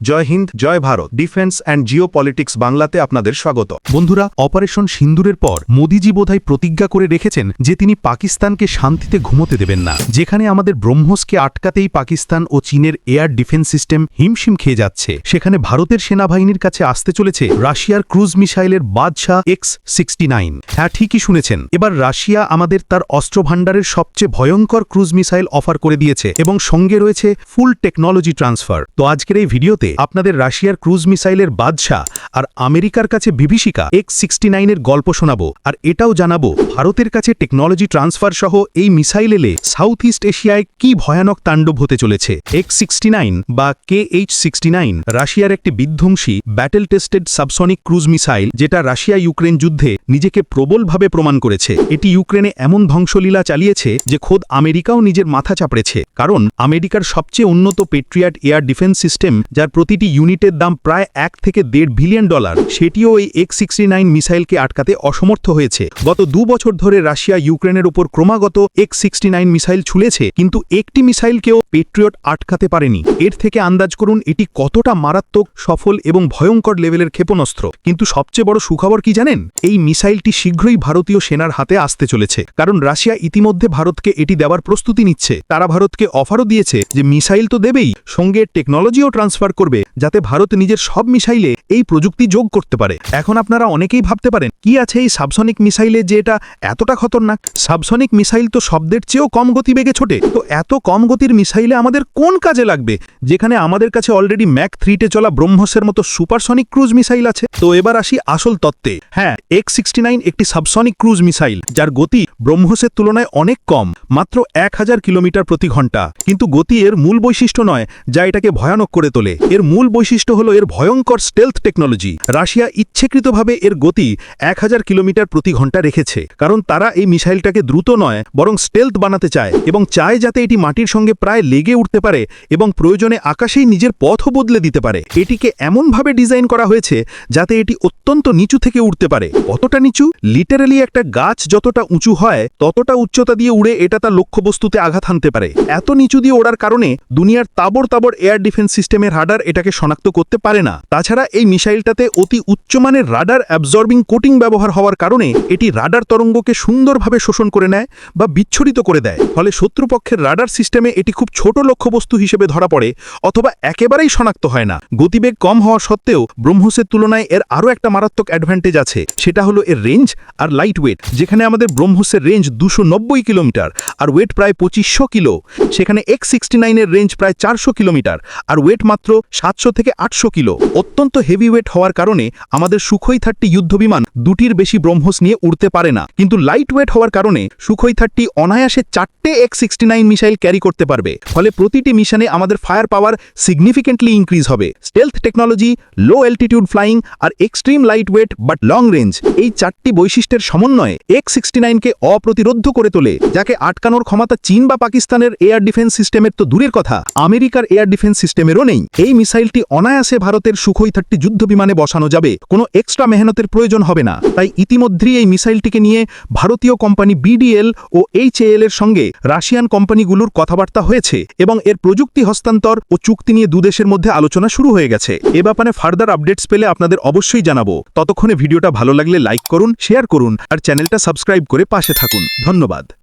জয় হিন্দ, জয় Bharat, defence and geopolitics বাংলাতে আপনাদের স্বাগত। বন্ধুরা, অপারেশন সিন্দুরের পর মোদিজি বোধহয় প্রতিজ্ঞা করে রেখেছেন যে তিনি পাকিস্তানকে শান্তিতে ঘুমোতে দেবেন না। যেখানে আমাদের ব্রহ্মসকে আটকাতেই পাকিস্তান ও চীনের এয়ার ডিফেন্স সিস্টেম হিমশিম খেয়ে যাচ্ছে। সেখানে ভারতের সেনাবাহিনীর কাছে আসতে চলেছে রাশিয়ার ক্রুজ মিসাইলের বাদশাহ এক্স সিক্সটি নাইন। হ্যাঁ ঠিকই শুনেছেন। এবার রাশিয়া আমাদের তার অস্ত্র ভাণ্ডারের সবচেয়ে ভয়ঙ্কর ক্রুজ মিসাইল অফার করে দিয়েছে এবং সঙ্গে রয়েছে ফুল টেকনোলজি ট্রান্সফার। তো আজকের এই ভিডিওতে আপনাদের রাশিয়ার ক্রুজ মিসাইলের বাদশাহ আর আমেরিকার কাছে বিভীষিকা এক্স সিক্সটি নাইনের গল্প শোনাবো আর এটাও জানাব ভারতের কাছে টেকনোলজি ট্রান্সফার সহ এই মিসাইল এলে সাউথ ইস্ট এশিয়ায় কি ভয়ানক তাণ্ডব হতে চলেছে? এক্স সিক্সটি বা কে এইচ সিক্সটি রাশিয়ার একটি বিধ্বংসী battle tested subsonic cruise missile যেটা রাশিয়া ইউক্রেন যুদ্ধে নিজেকে প্রবলভাবে প্রমাণ করেছে। এটি ইউক্রেনে এমন ধ্বংসলীলা চালিয়েছে যে খোদ আমেরিকাও নিজের মাথা চাপড়েছে। কারণ আমেরিকার সবচেয়ে উন্নত পেট্রিয়াট এয়ার ডিফেন্স সিস্টেম যার প্রতিটি ইউনিটের দাম প্রায় এক থেকে দেড় বিলিয়ন ডলার। সেটিও এই এক্স সিক্সটি নাইন মিসাইলকে আটকাতে অসমর্থ হয়েছে। গত দু বছর ধরে রাশিয়া ইউক্রেনের উপর ক্রমাগত এক্স সিক্সটি নাইন মিসাইল ছুলেছে, কিন্তু একটি মিসাইলকেও পেট্রিয়ট আটকাতে পারেনি। এর থেকে আন্দাজ করুন, এটি কতটা মারাত্মক, সফল এবং ভয়ঙ্কর লেভেলের ক্ষেপণাস্ত্র। কিন্তু সবচেয়ে বড় সুখবর কি জানেন? এই মিসাইলটি শীঘ্রই ভারতীয় সেনার হাতে আসতে চলেছে। কারণ রাশিয়া ইতিমধ্যে ভারতকে এটি দেওয়ার প্রস্তুতি নিচ্ছে। তারা ভারতকে অফারও দিয়েছে যে মিসাইল তো দেবেই, সঙ্গে টেকনোলজিও ট্রান্সফার করবে যাতে ভারত নিজের সব মিসাইলে এই প্রযুক্তি যোগ করতে পারে। এখন আপনারা অনেকেই ভাবতে পারেন, কি আছে এই সাবসনিক মিসাইলে যে এটা এতটা খতরনাক? সাবসনিক মিসাইল তো শব্দের চেয়েও কম গতিবেগে ছোটে। তো এত কম গতির মিসাইলে আমাদের কোন কাজে লাগবে? যেখানে আমাদের কাছে অলরেডি ম্যাক থ্রিটে চলা ব্রহ্মসের মতো সুপারসনিক ক্রুজ মিসাইল আছে। তো এবার আসি আসল তত্ত্বে। হ্যাঁ এক্স সিক্সটি একটি সাবসনিক ক্রুজ মিসাইল, যার গতি ব্রহ্মসের তুলনায় অনেক কম, মাত্র এক হাজার কিলোমিটার প্রতি ঘণ্টা। কিন্তু গতি এর মূল বৈশিষ্ট্য নয়, যা এটাকে ভয়ানক করে তোলে। এর মূল বৈশিষ্ট্য হল এর ভয়ঙ্কর স্টেলথ টেকনোলজি রাশিয়া ইচ্ছেকৃতভাবে এর গতি এক হাজার কিলোমিটার প্রতি ঘণ্টা রেখেছে, কারণ তারা এই মিসাইলটাকে দ্রুত নয়, বরং স্টেলথ বানাতে চায় এবং চায় যাতে এটি মাটির সঙ্গে প্রায় লেগে উঠতে পারে এবং প্রয়োজনে আকাশেই নিজের পথও বদলে দিতে পারে। এটিকে এমনভাবে ডিজাইন করা হয়েছে যাতে এটি অত্যন্ত নিচু থেকে উঠতে পারে। কতটা নিচু? লিটারালি একটা গাছ যতটা উঁচু হয়, ততটা উচ্চতা দিয়ে উড়ে এটা তার লক্ষ্যবস্তুতে আঘাত হানতে পারে। এত নিচু দিয়ে ওড়ার কারণে দুনিয়ার তাবর তাবর এয়ার ডিফেন্স সিস্টেমের রাডার এটাকে শনাক্ত করতে পারে না। তাছাড়া এই মিসাইলটাতে অতি উচ্চমানের রাডার অ্যাবজর্বিং কোটিং ব্যবহার হওয়ার কারণে এটি রাডার তরঙ্গকে সুন্দরভাবে শোষণ করে নেয় বা বিচ্ছুরিত করে দেয়। ফলে শত্রুপক্ষের রাডার সিস্টেমে এটি খুব ছোট লক্ষ্যবস্তু হিসেবে ধরা পড়ে, অথবা একেবারেই শনাক্ত হয় না। গতিবেগ কম হওয়া সত্ত্বেও ব্রহ্মসের তুলনায় এর আরও একটা মারাত্মক অ্যাডভান্টেজ আছে। সেটা হলো এর রেঞ্জ আর লাইট ওয়েট যেখানে আমাদের ব্রহ্মসের রেঞ্জ দুশো কিলোমিটার আর ওয়েট প্রায় পঁচিশশো কিলো। সেখানে এক্স সিক্সটি নাইনের রেঞ্জ প্রায় চারশো কিলোমিটার আর ওয়েট মাত্র সাতশো থেকে আটশো কিলো। অত্যন্ত হেভিওয়েট হওয়ার কারণে আমাদের সুখই থার্টি যুদ্ধবিমান দুটির বেশি ব্রহ্মস নিয়ে উড়তে পারে না। কিন্তু লাইট ওয়েট হওয়ার কারণে সুখই থার্টি অনায়াসে চারটে X sixty nine missile carry করতে পারবে। ফলে প্রতিটি মিশনে আমাদের ফায়ার পাওয়ার সিগনিফিকেন্টলি ইনক্রিজ হবে। Stealth technology low altitude flying R extreme light weight but long range এই চারটি বৈশিষ্ট্যের সমন্বয়ে এক্স সিক্সটি নাইনকে অপ্রতিরোধ্য করে তোলে, যাকে আটকানোর ক্ষমতা চীন বা পাকিস্তানের এয়ার ডিফেন্স সিস্টেমের তো দূরের কথা। আমেরিকার এয়ার ডিফেন্স সিস্টেমেরও নেই। এই মিসাইলটি অনায়াসে ভারতের সুখই থার্টি যুদ্ধ বিমানে বসানো যাবে। কোনো এক্সট্রা মেহনতের প্রয়োজন হবে না। তাই ইতিমধ্যেই এই মিসাইলটিকে নিয়ে ভারতীয় কোম্পানি বিডিএল ও এইচএএল এর সঙ্গে রাশিয়ান কোম্পানিগুলোর কথাবার্তা হয়েছে এবং এর প্রযুক্তি হস্তান্তর ও চুক্তি নিয়ে দুদেশের মধ্যে আলোচনা শুরু হয়ে গেছে। এ ব্যাপারে ফার্দার আপডেটস পেলে আপনাদের অবশ্যই জানাব। ততক্ষণে ভিডিওটা ভালো লাগলে লাইক করুন, শেয়ার করুন আর চ্যানেলটা সাবস্ক্রাইব করে পাশে থাকুন। ধন্যবাদ।